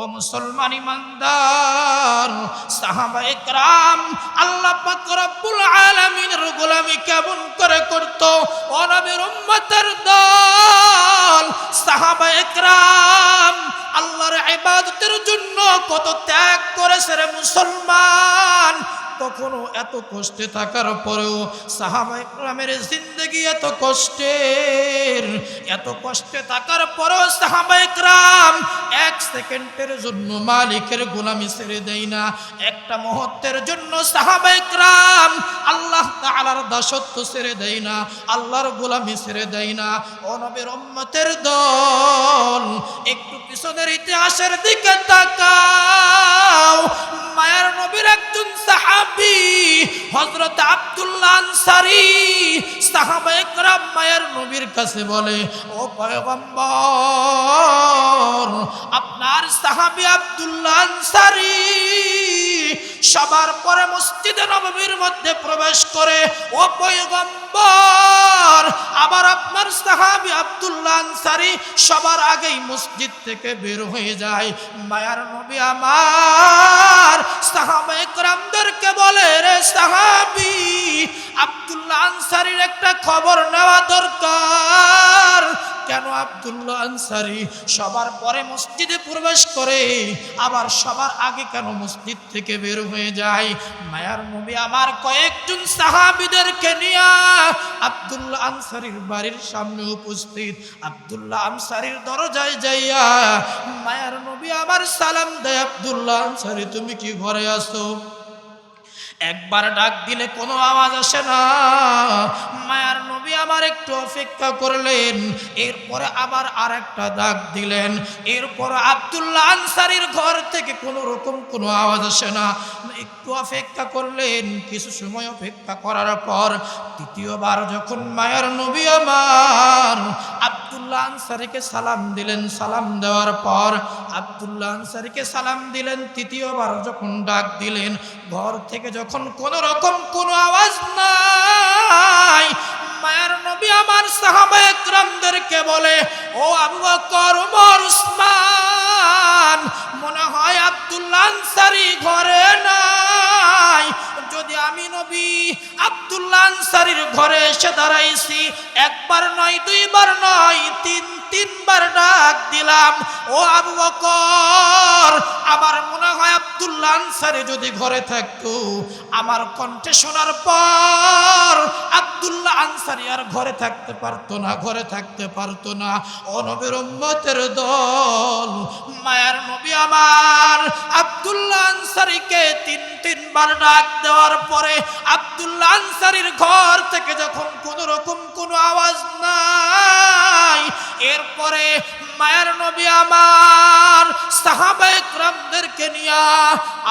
ও মুসলমান ইমানদার, সাহাবা একরাম, আল্লাহ পাক রব্বুল আলামিনের গোলামি কেমন করে করত? ও নবীর উম্মতের দল, সাহাবা একরাম, আল্লাহর ইবাদতের জন্য কত ত্যাগ করেছে রে মুসলমান। কখনো এত কষ্টে থাকার পরেও সাহাবা ইকরামের জিন্দগি এত কষ্টের, এত কষ্টে থাকার পরেও সাহাবা ইকরাম এক সেকেন্ডের জন্য মালিকের গোলামি ছেড়ে দেয় না। একটা মুহূর্তের জন্য সাহাবা ইকরাম আল্লাহ তাআলার দাসত্ব ছেড়ে দেয় না, আল্লাহর গোলামি ছেড়ে দেয় না। ও নবীর উম্মতের দল, একটু পিছনের ইতিহাসের দিকে তাকাও। মায়ার নবীর একজন সাহাবি, হযরত আব্দুল্লাহ আনসারী, সাহাবা একরাম মায়ের নবীর কাছে বলে, ও পয়গম্বর আপনার সাহাবি আব্দুল্লাহ সবার পরে মসজিদে নববীর মধ্যে প্রবেশ করে, ও পয়গম্বর, আবার আপনার সাহাবী আব্দুল্লাহ আনসারী সবার আগেই মসজিদ থেকে বের হয়ে যায়। মায়ার নবী আমার সাহাবা একরামদেরকে বলে, রে সাহাবি আব্দুল্লাহ আনসারীর একটা খবর নেওয়া দরকার। কেন আব্দুল্লাহ আনসারি সবার পরে মসজিদে প্রবেশ করে, আবার সবার আগে কেন মসজিদ থেকে বের হয়ে যায়? মায়ার নবী আমার কয়েকজন সাহাবিদেরকে নিয়ে আব্দুল্লাহ আনসারির বাড়ির সামনে উপস্থিত। আব্দুল্লাহ আনসারীর দরজায় যাইয়া, মায়ার নবী আমার সালাম দেয়, আব্দুল্লাহ আনসারি, তুমি কি ঘরে আসো একবার ডাক দিলে কোনো আওয়াজ আসে না। মায়ার নবী আমার একটু অপেক্ষা করলেন, এরপরে আবার আরেকটা ডাক দিলেন। এরপর আব্দুল্লাহ আনসারির ঘর থেকে কোনো রকম কোনো আওয়াজ আসে না। একটু অপেক্ষা করলেন, কিছু সময় অপেক্ষা করার পর তৃতীয়বার যখন মায়ার নবী আমার আব্দুল্লাহ আনসারিকে সালাম দিলেন, সালাম দেওয়ার পর আব্দুল্লাহ আনসারিকে সালাম দিলেন, তৃতীয়বার যখন ডাক দিলেন, ঘর থেকে যখন কোনো রকম কোনো আওয়াজ নাই, মায়ের নবী আমার সাহাবা একরামদেরকে বলে, ও আবু বকর, ওমর, উসমান, মনে হয় আব্দুল্লাহ আনসারি ঘরে নাই। যদি আমি নবী আব্দুল্লাহ আনসারির ঘরে এসে দাঁড়াইছি, একবার নয়, দুইবার নয়, তিন তিনবার ডাক দিলাম, ও আবু বকর, আমার মনে হয় আব্দুল্লাহ আনসারি যদি ঘরে থাকতো, আমার কণ্ঠে শোনার পর আব্দুল্লাহ আনসারি আর ঘরে থাকতে পারতো না, ঘরে থাকতে পারতো না। ও নবীর উম্মতের দল, মায়ার নবী আমার, আব্দুল্লাহ আনসারিকে তিন, তিনবার ডাক দেওয়ার পরে আব্দুল্লাহ আনসারির ঘর থেকে যখন কোন রকম কোনো আওয়াজ নাই এরপরে মায়ের নবী আমার সাহাবায়ক রামদেরকে নিয়ে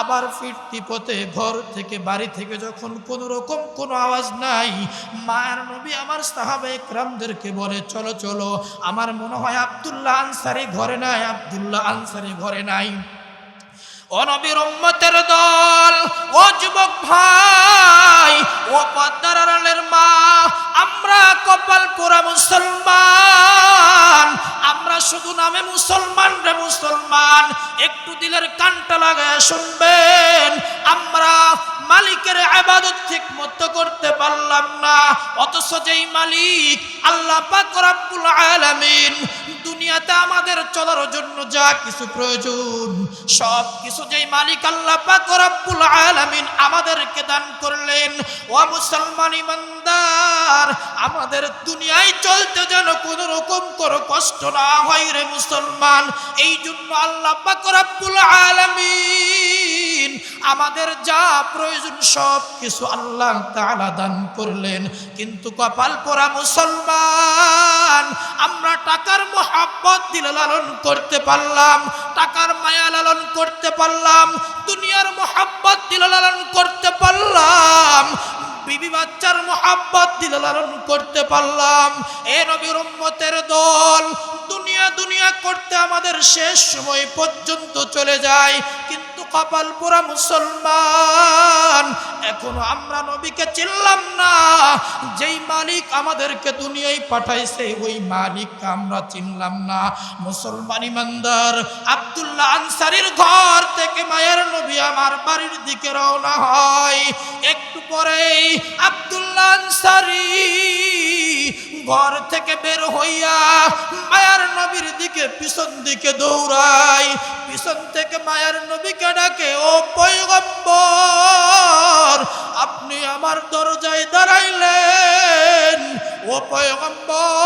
আবার ফিরতি পথে ঘর থেকে বাড়ি থেকে যখন কোনো রকম কোনো আওয়াজ নাই, মায়ের নবী আমার সাহাবায়ক রামদেরকে বলে, চলো চলো, আমার মনে হয় আবদুল্লাহ আনসারি ঘরে নাই, আবদুল্লাহ আনসারি ঘরে নাই। ও নবীর উম্মতের দল, ও যুবক ভাই, ও পদ্মার আড়ালের মা, আমরা কপাল পোড়া মুসলমান, আমরা শুধু নামে মুসলমান রে মুসলমান, একটু দিলের কানটা লাগায় শুনবেন, আমরা মালিকের আবাদত ঠিক মতো করতে পারলাম না। অথচ যেই মালিক আল্লাহ পাক রব্বুল আলামিন দুনিয়াতে আমাদের চলার জন্য যা কিছু প্রয়োজন, সব কিছু যেই মালিক আল্লাহ পাক রব্বুল আলামিন আমাদেরকে দান করলেন। ও মুসলমান ইমানদার, আমাদের দুনিয়ায় চলতে যেন কোনো রকম কোনো কষ্ট না হয় রে মুসলমান। এই জন্য আল্লাহ পাক রব্বুল আলামিন আমাদের যা প্রয়োজন সব কিছু আল্লাহ তাআলা দান করলেন। কিন্তু কপাল পোড়া মুসলমান, আমরা টাকার মোহাব্বত দিলে লালন করতে পারলাম, টাকার মায়া লালন করতে পারলাম, দুনিয়ার মোহাব্বত দিলে লালন করতে পারলাম, বিবি বাচ্চার মোহাব্বত দিলে লালন করতে পারলাম। এ নবীর উম্মতের দল দুনিয়া দুনিয়া করতে আমাদের শেষ সময় পর্যন্ত চলে যায়, কিন্তু কপাল পোড়া মুসলমান। এখনও আমরা নবীকে চিনলাম না। যেই মালিক আমাদেরকে দুনিয়ায় পাঠাইছে, ওই মালিককে আমরা চিনলাম না। মুসলমান ইমানদার, আব্দুল্লাহ আনসারির ঘর থেকে মায়ের নবী আমার বাড়ির দিকে রওনা হয়। একটু পরেই আব্দুল্লাহ আনসারি ঘর থেকে বের হইয়া মায়ার নবীর দিকে, পিছন দিকে দৌড়াই। পিছন থেকে মায়ার নবীকে ডাকে, ও পয়গম্বর, আপনি আমার দরজায় দাঁড়াইলেন। ও পয়গম্বর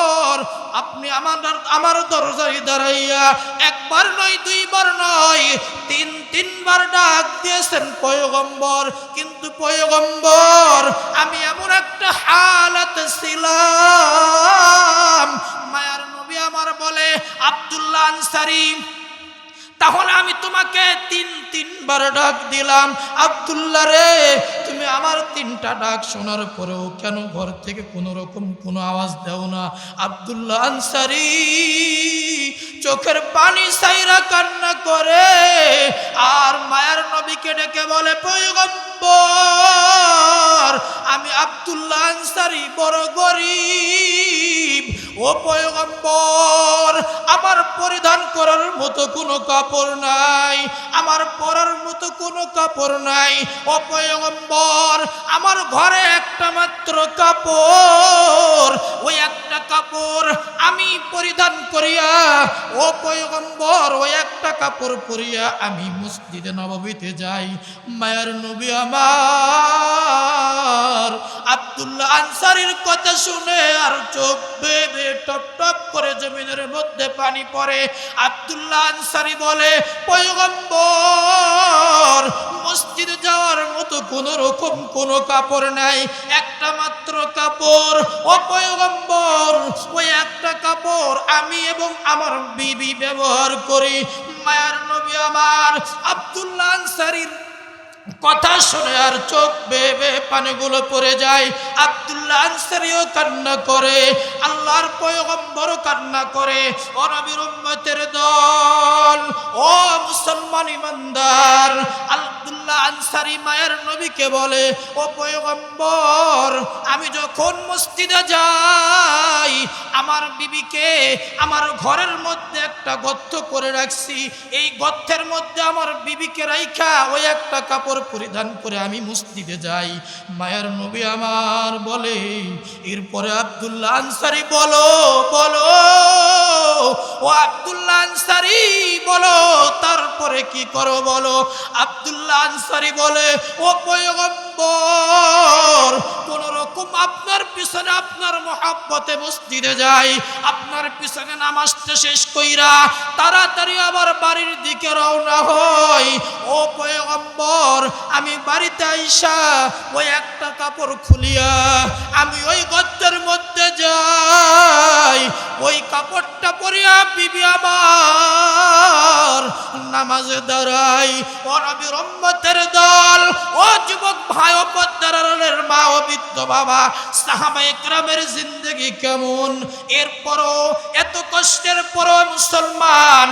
আপনি আমার আমার দরজায় দাঁড়াইয়া একবার নয়, দুইবার নয়, তিন, তিনবার ডাক দিয়েছেন পয়গম্বর। কিন্তু পয়গম্বর, আমি এমন একটা হালাতে ছিলাম। মায়ার নবী আমার বলে, আব্দুল্লাহ আনসারি, তাহলে আমি তোমাকে তিন, তিনবার ডাক দিলাম। আব্দুল্লাহ রে আমার তিনটা ডাক শোনার পরেও কেন ঘর থেকে কোনো রকম কোনো আওয়াজ দেও না? আব্দুল্লাহ আনসারি, চোখের পানি সাইরা কান্না করে, আর মায়ার নবীকে ডেকে বলে, পয়গম্বর, আমি আব্দুল্লাহ আনসারি, বড় গরিব। ও পয়গম্বর, আমার পরিধান করার মতো কোনো কাপড় নাই। আমার পরার মতো কোনো কাপড় নাই। ও পয়গম্বর আমার ঘরে একটা মাত্র কাপড়। ওই একটা কাপড় আমি পরিধান করিয়া ও পয়গম্বর ওই একটা কাপড় পরিয়া আমি মসজিদে নববীতে যাই। মায়ের নবী আমার আব্দুল্লাহ আনসারির কথা শুনে আর চোখ বেবে টপ টপ করে জমিনের মধ্যে পানি পড়ে। আব্দুল্লাহ আনসারি বলে, পয়গম্বর, মসজিদে যাওয়ার মতো কোনো রকম কোনো কাপড় নাই। একটা মাত্র কাপড়। ও পয়গম্বর, ওই একটা কাপড় আমি এবং আমার বিবি ব্যবহার করি। মায়ার নবী আমার। আব্দুল্লাহ আনসারির কথা শুনে আর চোখ বেবে পানিগুলো পরে যায়। আব্দুল্লাহ আনসারিও কান্না করে, আল্লাহর পয়গম্বর কান্না করে। ও নবীর উম্মতের দল, ও মুসলমান ইমানদার আব্দুল্লাহ আনসারি মায়ের নবীকে বলে, ও পয়গম্বর, আমি যখন মসজিদে যাই, আমার বিবিকে আমার ঘরের মধ্যে একটা গর্ত করে রাখছি। এই গর্তের মধ্যে আমার বিবিকে রাইখা ওই একটা কাপড় পরিধান করে আমি মসজিদে যাই। মায়ের নবী আমার বলে, এরপরে আব্দুল্লাহ আনসারি বলো বলো। ও আব্দুল্লাহ আনসারি বলো, তারপরে কি করো বলো? আব্দুল্লাহ আনসারি বলে, ও পয়গম্বর কোন রকম আপনার পিছনে আপনার মহাব্বতে মসজিদে যাই, আপনার পিছনে নামাজটা শেষ কইরা তাড়াতাড়ি আবার বাড়ির দিকে রওনা হই। ও পয়গম্বর, আমি বাড়িতে আইসা ওই একটা কাপড় খুলিয়া আমি ওই গর্তের মধ্যে যাই। ওই কাপড়টা পরিয়া বিবি আমার নামাজে দাঁড়াই। ও দল, ও যুবক ভাই ও পদ্মারের মা ও বাবা জিন্দগি কেমন? এরপরও এত কষ্টের মুসলমান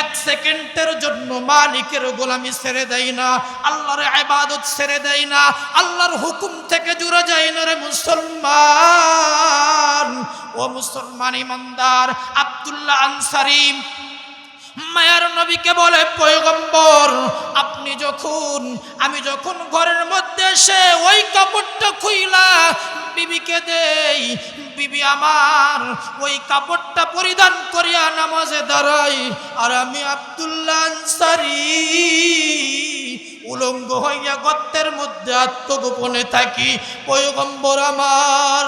এক সেকেন্ডের জন্য মালিকের গোলামি ছেড়ে দেয় না, আল্লাহর ইবাদত ছেড়ে দেয় না, আল্লাহর হুকুম থেকে জুড়ে যায় না রে মুসলমান। ও মুসলমান ইমানদার, আব্দুল্লাহ আনসারি মায়ার নবীকে বলে, পয়গম্বর, আপনি যখন, আমি যখন ঘরের মধ্যে এসে ওই কাপড়টা খুইলা, বিবিকে দেই, বিবি আমার ওই কাপড়টা পরিধান করিয়া নামাজে দাঁড়াই, আর আমি আবদুল্লাহ আনসারি। উলঙ্গ হইয়া গর্তের মধ্যে আত্মগোপনে থাকি। পয়গম্বর আমার,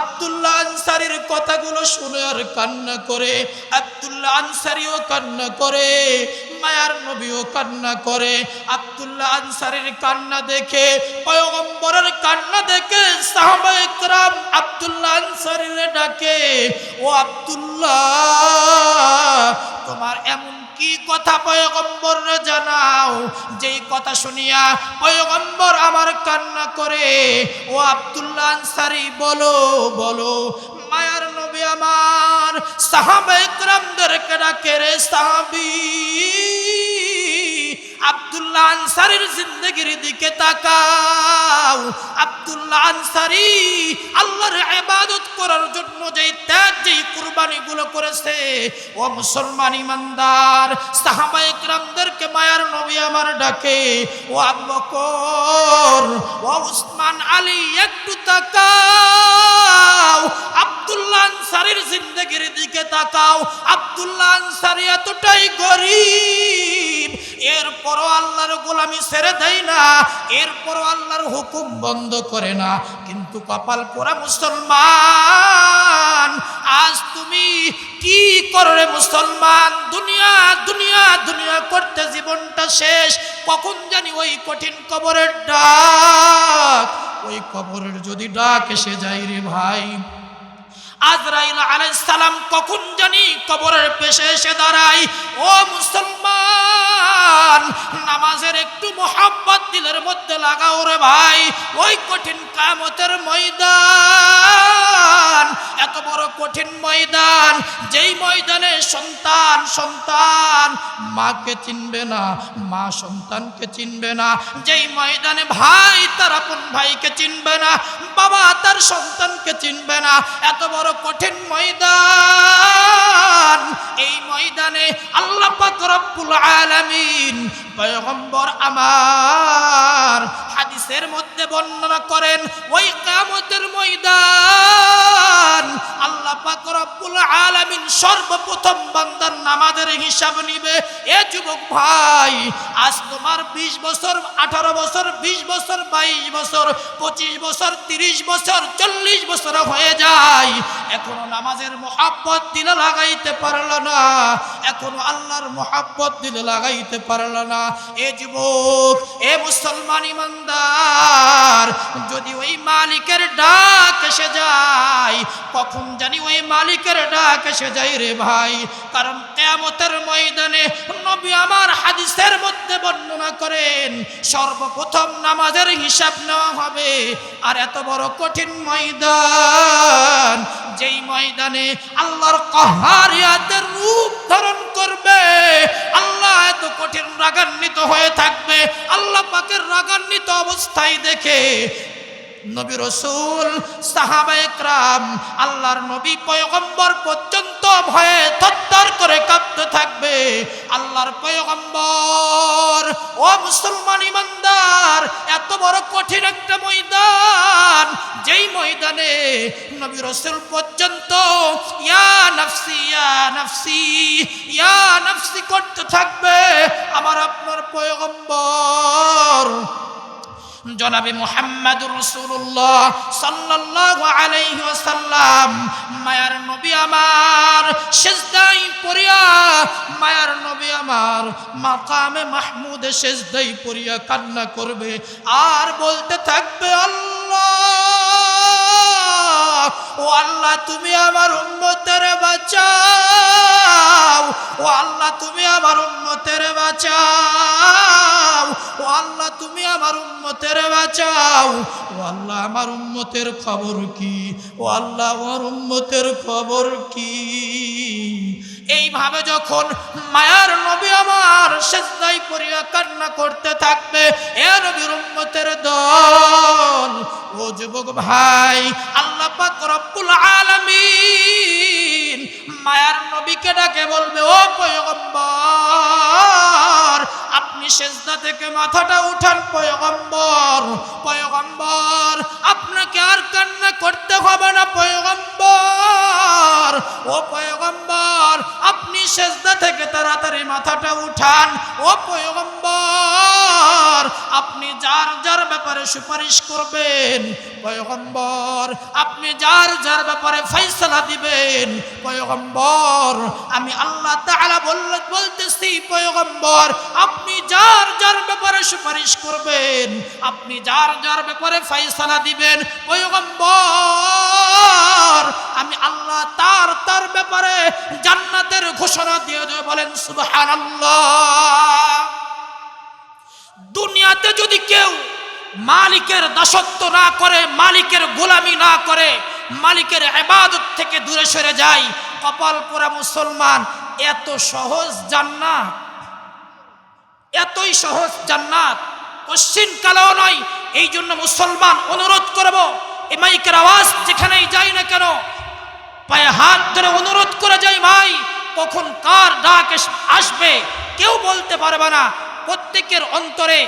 আব্দুল্লাহ আনসারির কথাগুলো শুনে আর কান্না করে। আব্দুল্লাহ আনসারিও কান্না করে, মায়ার নবীও কান্না করে। আব্দুল্লাহ আনসারির কান্না দেখে, পয়গম্বরের কান্না দেখে সাহাবা একরাম আব্দুল্লাহ আনসারির ডাকে, ও আবদুল্লাহ, তোমার এমন কি কথা পয়গম্বর জানাও? যেই কথা শুনিয়া পয়গম্বর আমার কান্না করে, ও আব্দুল্লাহ আনসারি, বলো বলো, মায়ার নবী আমার সাহাবে ইকরামদেরকে ডাকে রে সাহাবী। আব্দুল্লাহ আনসারির জিন্দগির দিকে তাকাও। আব্দুল্লাহ আনসারি আল্লাহর ইবাদত করার জন্য যেই ত্যাগ, যেই কুরবানিগুলো করেছে, ও মুসলমান ইমানদার সাহাবায়ে একরামদেরকে মায়ার নবী আমার ডাকে, ও আবু বকর, ও উসমান আলী একটু তাকাও। আব্দুল্লাহ আনসারির জিন্দগির দিকে তাকাও। আব্দুল্লাহ আনসারি এতটাই গরিব। এরপরও আল্লাহর গোলামি ছেড়ে দেয় না। এরপরও আল্লাহর হুকুম বন্ধ করে না। কিন্তু কপাল পোড়া মুসলমান, আজ তুমি কি করবে মুসলমান? দুনিয়া দুনিয়া দুনিয়া করতে জীবনটা শেষ। কখন জানি ওই কঠিন কবরের ডাক। ওই কবরের যদি ডাক এসে যায় রে ভাই। আজরাইল সালাম কখন জানি কবরের পেশে এসে দাঁড়ায়, ও মুসলমান, নামাজের একটু মোহাম্মত দিলের মধ্যে লাগাও রে ভাই, ওই কঠিন কামতের ময়দান এত বড় কঠিন ময়দান, যেই ময়দানে সন্তান সন্তান মাকে চিনবে না, মা সন্তানকে চিনবে না, যেই ময়দানে ভাই তার আপন ভাইকে চিনবে না, বাবা তার সন্তানকে চিনবে না, এত বড় কঠিন ময়দান, এই ময়দানে আল্লাহ রব্বুল আলামিন পয়গম্বর আমার হাদিসের মধ্যে বর্ণনা করেন, ওই কিয়ামতের ময়দান আল্লাহ পাক রব্বুল আলামিন সর্বপ্রথম বান্দার নামাজের হিসাব নিবে। এ যুবক ভাই, আজ তোমার 20 বছর 18 বছর 20 বছর 22 বছর 25 বছর 30 বছর 40 বছর হয়ে যায়। এখনও নামাজের মোহাব্বত দিলে লাগাইতে পারল না, এখনও আল্লাহর মোহাব্বত দিলে লাগাইতে পারল না। এ যুবক, এ মুসলমান ইমানদার, যদি ওই মালিকের ডাক এসে যায়, কখন জানি ওই মালিকের ডাক এসে যায় রে ভাই? কারণ কেয়ামতের ময়দানে নবী আমার হাদিসের মধ্যে বর্ণনা করেন, সর্বপ্রথম নামাজের হিসাব নেওয়া হবে। আর এত বড় কঠিন ময়দান, যেই ময়দানে আল্লাহর কহারিয়াতের রূপ ধারণ করবে আল্লাহ এত কঠিন রাগান্বিত হয়ে থাকবে। আল্লাহ পাকের রাগান্বিত অবস্থায় দেখে নবী রসুল, সাহাবা একরাম, আল্লাহর নবী পয়গম্বর পর্যন্ত ভয়ে থরথর করে কাঁপতে থাকবে। আল্লাহর পয়গম্বর, ও মুসলমান ইমানদার, এত বড় কঠিন একটা ময়দান, যেই ময়দানে নবী রসুল পর্যন্ত, ইয়া নফসি ইয়া নফসি ইয়া নফসি করতে থাকবে। আমার আপনার পয়গম্বর জনাবে মোহাম্মদুর রসুল্লাহ সাল্লাল্লাহু আলাইহি ওয়াসাল্লাম, মায়ার নবী আমার, সেজদাই পড়িয়া, মায়ার নবী আমার মাকামে মাহমুদে সেজদাই পড়িয়া কান্না করবে, আর বলতে থাকবে আল্লাহ। ও আল্লাহ, তুমি আমার উন্মতের বাঁচাও। ও আল্লাহ, তুমি আমার উম্মতের বাঁচাও। ও আল্লাহ, তুমি আমার উম্মতের বাঁচাও। ও আল্লাহ, আমার উন্মতের খবর কি? ও আল্লাহ, আমার উন্মতের খবর কি? এইভাবে যখন মায়ার নবী আমার সেজদাই পড়িয়া কান্না করতে থাকবে, এ নবীর উম্মতের দল। ও যুবক ভাই, আল্লাহ পাক রব্বুল আলামিন মায়ার নবীকে ডাকে বলবে, ও পয়গম্বর, আপনি সেজদা থেকে মাথাটা উঠান পয়গম্বর পয়গম্বর, আপনাকে আর কান্না করতে হবে না পয়গম্বর, ও পয়গম্বর। সেজদা থেকে তাড়াতাড়ি মাথাটা উঠান। ও পয়গম্বর, আপনি যার যার ব্যাপারে সুপারিশ করবেন, পয়গম্বর, আপনি যার যার ব্যাপারে ফয়সালা দিবেন, পয়গম্বর, আমি আল্লাহ তাআলা বললে বলতেছি, পয়গম্বর, আপনি যার যার ব্যাপারে সুপারিশ করবেন, আপনি যার যার ব্যাপারে ফয়সালা দিবেন, পয়গম্বর, আমি আল্লাহ তার তার ব্যাপারে জান্নাতের ঘোষণা দিয়ে দেবে, বলেন, সুবহানাল্লাহ। দুনিয়াতে যদি কেউ মালিকের দাসত্ব না করে, মালিকের গোলামি না করে, মালিকের এবাদত থেকে দূরে সরে যায়, কপাল পোড়া মুসলমান, এত সহজ জান্নাত। এতই সহজ জান্নাত। পশ্চিম কালেও নয় এই জন্য মুসলমান অনুরোধ করব, এই মাইকের আওয়াজ যেখানেই যাই না কেন পায়ে হাত ধরে অনুরোধ করে যাই ভাই, কখন কার ডাক আসবে কেউ বলতে পারবে না। প্রত্যেকের অন্তরে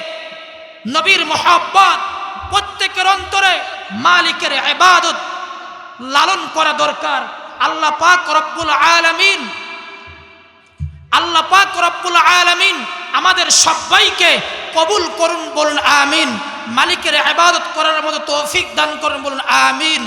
নবীর মোহাব্বত, প্রত্যেকের অন্তরে মালিকের ইবাদত লালন করা দরকার। আল্লাহ পাক রব্বুল আলামিন, আল্লাহ পাক রব্বুল আলামিন আমাদের সবাইকে কবুল করুন বলুন, আমিন। মালিকের ইবাদত করার মতো তৌফিক দান করুন বলুন, আমিন।